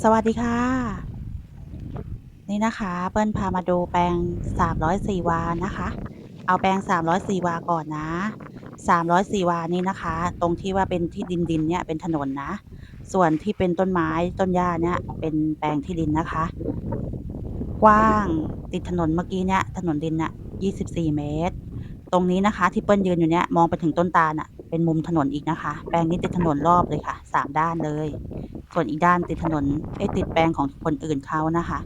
สวัสดีค่ะ นี่นะคะเปิ้ลพามาดูแปลง 304 วานะคะ เอาแปลง 304 วาก่อนนะ 304 วานี้นะคะ ตรงที่ว่าเป็นที่ดินดินเนี่ยเป็นถนนนะ ส่วนที่เป็นต้นไม้ต้นหญ้าเนี่ยเป็นแปลงที่ดินนะคะ กว้างติดถนนเมื่อกี้เนี่ยถนนดินน่ะ 24 เมตร ตรงนี้นะคะที่เปิ้ลยืนอยู่เนี่ยมองไปถึงต้นตาลน่ะ เป็นมุมถนนอีกนะคะ แปลงนี้ติดถนนรอบเลยค่ะ3ด้านเลย ส่วนอีกด้านติดถนนเอ้ติดแปลงของคนอื่นเขานะคะ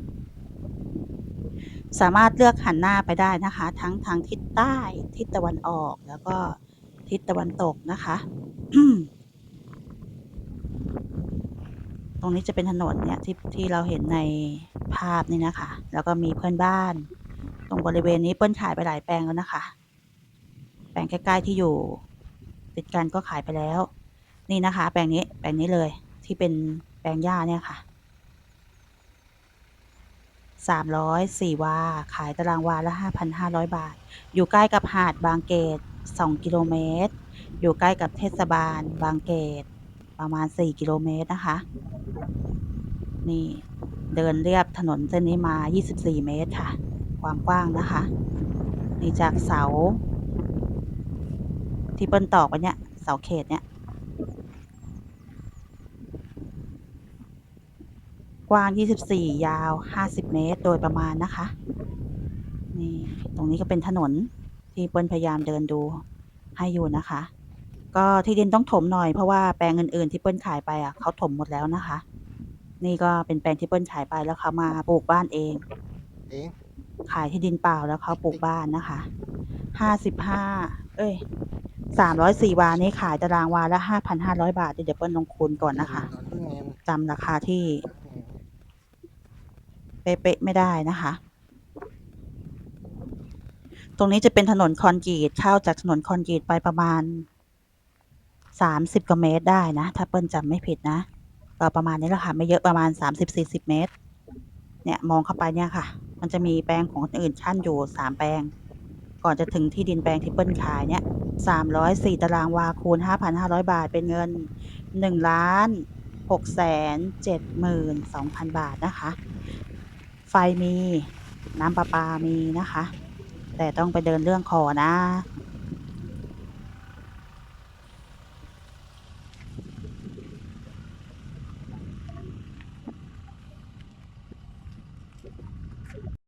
สามารถเลือกหันหน้าไปได้นะคะ ทั้งทางทิศใต้ทิศตะวันออกแล้วก็ทิศตะวันตกนะคะตรงนี้จะเป็นถนนเนี่ยที่ที่เราเห็นในภาพนี่นะคะ แล้วก็มีเพื่อนบ้าน ตรงบริเวณนี้เปิ้ลขายไปหลายแปลงแล้วนะคะ แปลงใกล้ๆที่อยู่ ติดกันก็ขายไปแล้ว นี่นะคะ แปลงนี้แปลงนี้เลยที่เป็นแปลงหญ้าเนี่ยค่ะสามร้อยสี่วา ขายตารางวาละห้าพันห้าร้อยบาท อยู่ใกล้กับหาดบางเกตสองกิโลเมตร อยู่ใกล้กับเทศบาลบางเกตประมาณสี่กิโลเมตรนะคะ นี่เดินเรียบถนนเส้นนี้มา 24 เมตรค่ะ ความกว้างนะคะ นี่จากเสา ที่เปิ้ลตอกไปเนี่ยเสาเขตเนี่ย กว้าง 24 ยาว 50 เมตร โดยประมาณนะคะ นี่ตรงนี้ก็เป็นถนนที่เปิ้ลพยายามเดินดูให้อยู่นะคะ ก็ที่ดินต้องถมหน่อยเพราะว่าแปลงอื่นๆที่เปิ้ลขายไปอะเขาถมหมดแล้วนะคะ นี่ก็เป็นแปลงที่เปิ้ลขายไปแล้วเขามาปลูกบ้านเอง เองขายที่ดินเปล่าแล้วเขาปลูกบ้านนะคะ ห้าสิบห้า เอ้ย สามร้อยสี่วานี้ขายตารางวาละห้าพันห้าร้อยบาทเดี๋ยวเปิ้ลลงคูณก่อนนะคะจำราคาที่ เป๊ะๆไม่ได้นะคะ ตรงนี้จะเป็นถนนคอนกรีตเข้าจากถนนคอนกรีตไปประมาณสามสิบกว่าเมตรได้นะ ถ้าเปิ้ลจำไม่ผิดนะก็ประมาณนี้แหละค่ะ ไม่เยอะประมาณสามสิบสี่สิบเมตร เนี่ยมองเข้าไปเนี่ยค่ะ มันจะมีแปลงของคนอื่นขั้นอยู่สามแปลง ก่อนจะถึงที่ดินแปลงที่เปิ้ลขายเนี่ยสามร้อยสี่ตารางวาคูณห้าพันห้าร้อยบาทเป็นเงินหนึ่งล้านหกแสนเจ็ดหมื่นสองพันบาทนะคะ ไฟมีน้ำประปามีนะคะ แต่ต้องไปเดินเรื่องขอนะ